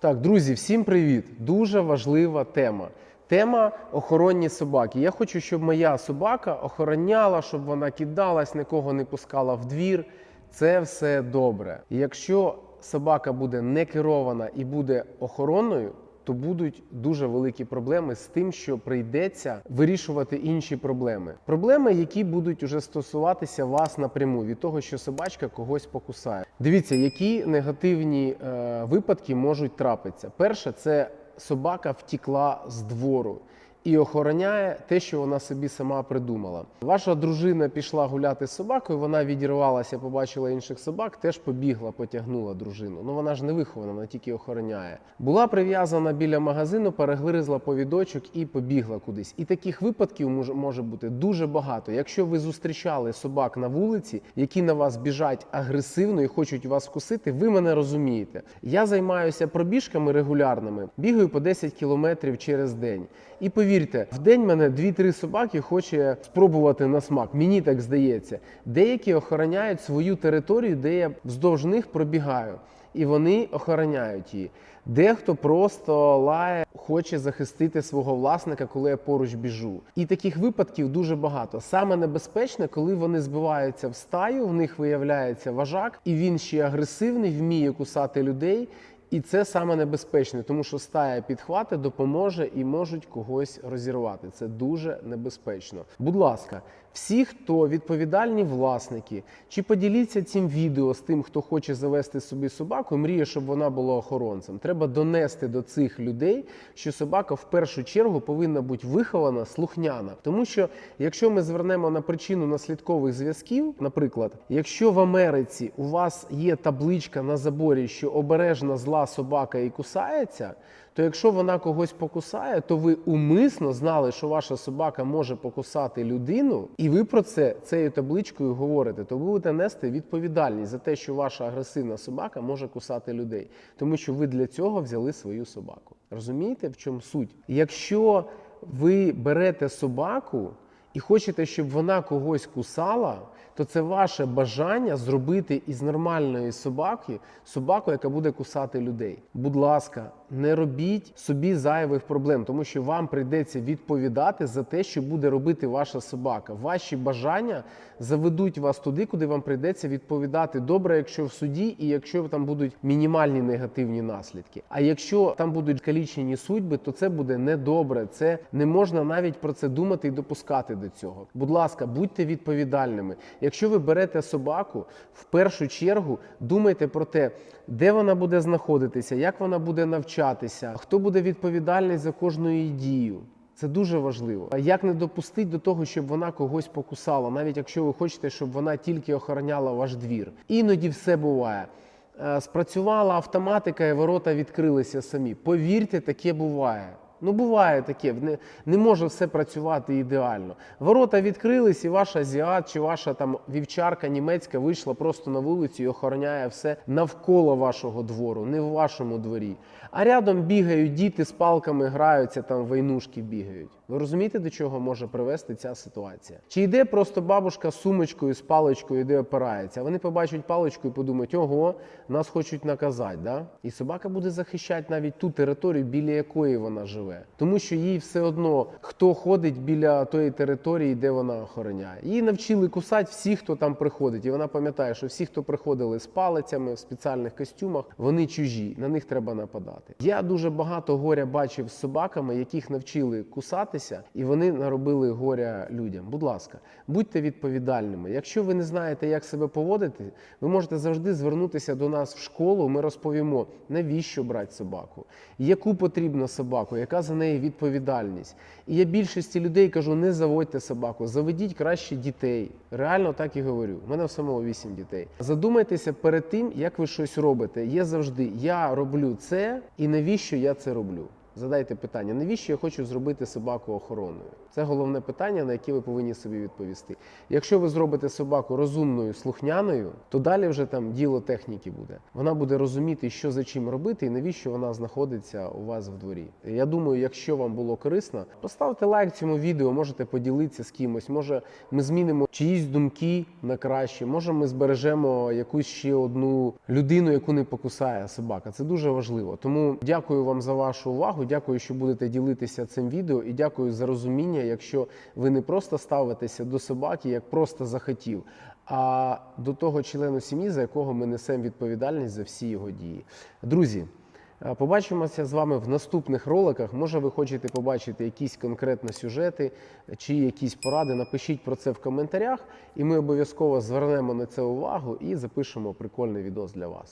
Так, друзі, всім привіт! Дуже важлива тема. Тема охоронні собаки. Я хочу, щоб моя собака охороняла, щоб вона кидалась, нікого не пускала в двір. Це все добре. Якщо собака буде не керована і буде охоронною, то будуть дуже великі проблеми з тим, що прийдеться вирішувати інші проблеми. Проблеми, які будуть уже стосуватися вас напряму від того, що собачка когось покусає. Дивіться, які негативні е, випадки можуть трапитися. Перше, це собака втікла з двору. І охороняє те, що вона собі сама придумала. Ваша дружина пішла гуляти з собакою, вона відірвалася, побачила інших собак, теж побігла, потягнула дружину. Ну вона ж не вихована, вона тільки охороняє. Була прив'язана біля магазину, перегризла повідочок і побігла кудись. І таких випадків може, бути дуже багато. Якщо ви зустрічали собак на вулиці, які на вас біжать агресивно і хочуть вас вкусити, ви мене розумієте. Я займаюся пробіжками регулярними, бігаю по 10 кілометрів через день. І повірте, в день мене 2-3 собаки хоче спробувати на смак. Мені так здається. Деякі охороняють свою територію, де я вздовж них пробігаю, і вони охороняють її. Дехто просто лає, хоче захистити свого власника, коли я поруч біжу. І таких випадків дуже багато. Саме небезпечне, коли вони збиваються в стаю, в них виявляється важак, і він ще агресивний, вміє кусати людей. І це саме небезпечне, тому що стая підхвати допоможе і можуть когось розірвати. Це дуже небезпечно. Будь ласка, всі, хто відповідальні власники, чи поділіться цим відео з тим, хто хоче завести собі собаку, мріє, щоб вона була охоронцем. Треба донести до цих людей, що собака в першу чергу повинна бути вихована, слухняна. Тому що якщо ми звернемо на причину наслідкових зв'язків, наприклад, якщо в Америці у вас є табличка на заборі, що обережна зла собака і кусається, то якщо вона когось покусає, то ви умисно знали, що ваша собака може покусати людину, і ви про це цією табличкою говорите, то будете нести відповідальність за те, що ваша агресивна собака може кусати людей, тому що ви для цього взяли свою собаку. Розумієте, в чому суть? Якщо ви берете собаку і хочете, щоб вона когось кусала, то це ваше бажання зробити із нормальної собаки собаку, яка буде кусати людей. Будь ласка, не робіть собі зайвих проблем, тому що вам прийдеться відповідати за те, що буде робити ваша собака. Ваші бажання заведуть вас туди, куди вам прийдеться відповідати добре, якщо в суді, і якщо там будуть мінімальні негативні наслідки. А якщо там будуть калічені судьби, то це буде недобре. Це не можна навіть про це думати і допускати до цього. Будь ласка, будьте відповідальними. Якщо ви берете собаку, в першу чергу думайте про те, де вона буде знаходитися, як вона буде навчатися, хто буде відповідальний за кожну її дію. Це дуже важливо. А як не допустити до того, щоб вона когось покусала, навіть якщо ви хочете, щоб вона тільки охороняла ваш двір. Іноді все буває. Е, Спрацювала автоматика, і ворота відкрилися самі. Повірте, таке буває. Ну, буває таке, не, не може все працювати ідеально. Ворота відкрились, і ваш азіат чи ваша там вівчарка німецька вийшла просто на вулицю і охороняє все навколо вашого двору, не в вашому дворі. А рядом бігають діти з палками, граються, там войнушки бігають. Ви розумієте, до чого може привести ця ситуація? Чи йде просто бабушка з сумочкою, з паличкою, де опирається? Вони побачать паличку і подумають, ого, нас хочуть наказати. Да? І собака буде захищати навіть ту територію, біля якої вона живе. Тому що їй все одно хто ходить біля тої території, де вона охороняє. Її навчили кусати всі, хто там приходить. І вона пам'ятає, що всі, хто приходили з палицями в спеціальних костюмах, вони чужі, на них треба нападати. Я дуже багато горя бачив з собаками, яких навчили кусатися, і вони наробили горя людям. Будь ласка, будьте відповідальними. Якщо ви не знаєте, як себе поводити, ви можете завжди звернутися до нас в школу. Ми розповімо, навіщо брати собаку, яку потрібно собаку, яка за неї відповідальність. І я більшості людей кажу: не заводьте собаку, заведіть краще дітей. Реально так і говорю. У мене в самого вісім дітей. Задумайтеся перед тим, як ви щось робите. Є завжди я роблю це, і навіщо я це роблю. Задайте питання, навіщо я хочу зробити собаку охоронною? Це головне питання, на яке ви повинні собі відповісти. Якщо ви зробите собаку розумною, слухняною, то далі вже там діло техніки буде. Вона буде розуміти, що за чим робити і навіщо вона знаходиться у вас в дворі. Я думаю, якщо вам було корисно, поставте лайк цьому відео, можете поділитися з кимось. Може, ми змінимо чиїсь думки на краще. Може, ми збережемо якусь ще одну людину, яку не покусає собака. Це дуже важливо. Тому дякую вам за вашу увагу. Дякую, що будете ділитися цим відео, і дякую за розуміння, якщо ви не просто ставитеся до собаки, як просто захотів, а до того члену сім'ї, за якого ми несемо відповідальність за всі його дії. Друзі. е, Побачимося з вами в наступних роликах. Може, ви хочете побачити якісь конкретні сюжети чи якісь поради. Напишіть про це в коментарях, і ми обов'язково звернемо на це увагу і запишемо прикольний відос для вас.